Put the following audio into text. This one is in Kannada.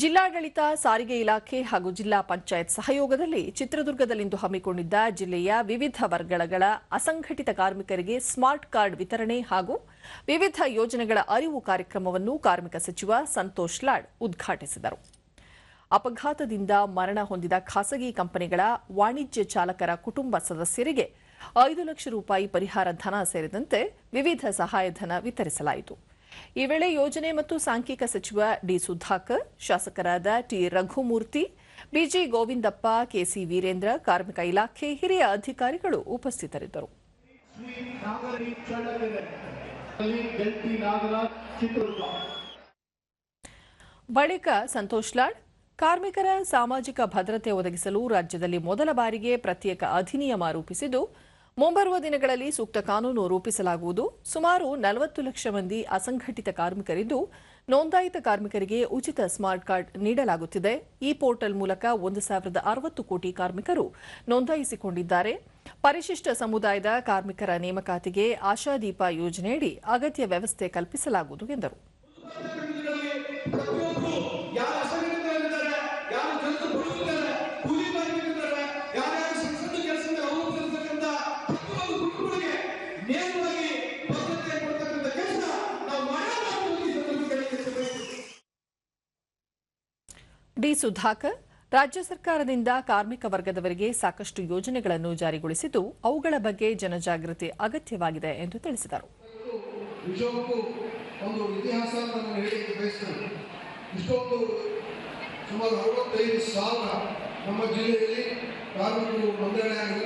ಜಿಲ್ಲಾಡಳಿತ, ಸಾರಿಗೆ ಇಲಾಖೆ ಹಾಗೂ ಜಿಲ್ಲಾ ಪಂಚಾಯತ್ ಸಹಯೋಗದಲ್ಲಿ ಚಿತ್ರದುರ್ಗದಲ್ಲಿಂದು ಹಮ್ಮಿಕೊಂಡಿದ್ದ ಜಿಲ್ಲೆಯ ವಿವಿಧ ವರ್ಗಗಳ ಅಸಂಘಟಿತ ಕಾರ್ಮಿಕರಿಗೆ ಸ್ಮಾರ್ಟ್ ಕಾರ್ಡ್ ವಿತರಣೆ ಹಾಗೂ ವಿವಿಧ ಯೋಜನೆಗಳ ಅರಿವು ಕಾರ್ಯಕ್ರಮವನ್ನು ಕಾರ್ಮಿಕ ಸಚಿವ ಸಂತೋಷ್ ಲಾಡ್ ಉದ್ಘಾಟಿಸಿದರು. ಅಪಘಾತದಿಂದ ಮರಣ ಹೊಂದಿದ ಖಾಸಗಿ ಕಂಪನಿಗಳ ವಾಣಿಜ್ಯ ಚಾಲಕರ ಕುಟುಂಬ ಸದಸ್ಯರಿಗೆ ಐದು ಲಕ್ಷ ರೂಪಾಯಿ ಪರಿಹಾರ ಧನ ಸೇರಿದಂತೆ ವಿವಿಧ ಸಹಾಯಧನ ವಿತರಿಸಲಾಯಿತು. ಈ ವೇಳೆ ಯೋಜನೆ ಮತ್ತು ಸಾಂಖ್ಯಿಕ ಸಚಿವ ಡಿ ಸುಧಾಕರ್, ಶಾಸಕರಾದ T Raghumurthy, B G Govindappa, K C Veerendra, ಕಾರ್ಮಿಕ ಇಲಾಖೆ ಹಿರಿಯ ಅಧಿಕಾರಿಗಳು ಉಪಸ್ಥಿತರಿದ್ದರು. ಬಳಿಕ ಸಂತೋಷ್ ಲಾಡ್, ಕಾರ್ಮಿಕರ ಸಾಮಾಜಿಕ ಭದ್ರತೆ ಒದಗಿಸಲು ರಾಜ್ಯದಲ್ಲಿ ಮೊದಲ ಬಾರಿಗೆ ಪ್ರತ್ಯೇಕ ಅಧಿನಿಯಮ ರೂಪಿಸಿದ್ದು ಮುಂಬರುವ ದಿನಗಳಲ್ಲಿ ಸೂಕ್ತ ಕಾನೂನು ರೂಪಿಸಲಾಗುವುದು. ಸುಮಾರು ನಲವತ್ತು ಲಕ್ಷ ಮಂದಿ ಅಸಂಘಟಿತ ಕಾರ್ಮಿಕರಿದ್ದು, ನೋಂದಾಯಿತ ಕಾರ್ಮಿಕರಿಗೆ ಉಚಿತ ಸ್ಮಾರ್ಟ್ ಕಾರ್ಡ್ ನೀಡಲಾಗುತ್ತಿದೆ. ಈ ಪೋರ್ಟಲ್ ಮೂಲಕ ಒಂದು ಸಾವಿರದ ಅರವತ್ತು ಕೋಟಿ ಕಾರ್ಮಿಕರು ನೋಂದಾಯಿಸಿಕೊಂಡಿದ್ದಾರೆ. ಪರಿಶಿಷ್ಟ ಸಮುದಾಯದ ಕಾರ್ಮಿಕರ ನೇಮಕಾತಿಗೆ ಆಶಾದೀಪ ಯೋಜನೆಯಡಿ ಅಗತ್ಯ ವ್ಯವಸ್ಥೆ ಕಲ್ಪಿಸಲಾಗುವುದು ಎಂದರು. ಡಿ ಸುಧಾಕರ್, ರಾಜ್ಯ ಸರ್ಕಾರದಿಂದ ಕಾರ್ಮಿಕ ವರ್ಗದವರಿಗೆ ಸಾಕಷ್ಟು ಯೋಜನೆಗಳನ್ನು ಜಾರಿಗೊಳಿಸಿದ್ದು ಅವುಗಳ ಬಗ್ಗೆ ಜನಜಾಗೃತಿ ಅಗತ್ಯವಾಗಿದೆ ಎಂದು ತಿಳಿಸಿದರು. ಒಂದು ಇಷ್ಟೊಂದು ಸುಮಾರು ಅರವತ್ತೈದು ಸಾವಿರ ನಮ್ಮ ಜಿಲ್ಲೆಯಲ್ಲಿ ಕಾರ್ಮಿಕರು ನೋಂದಣಿ ಆಗಿದ್ದಾರೆ.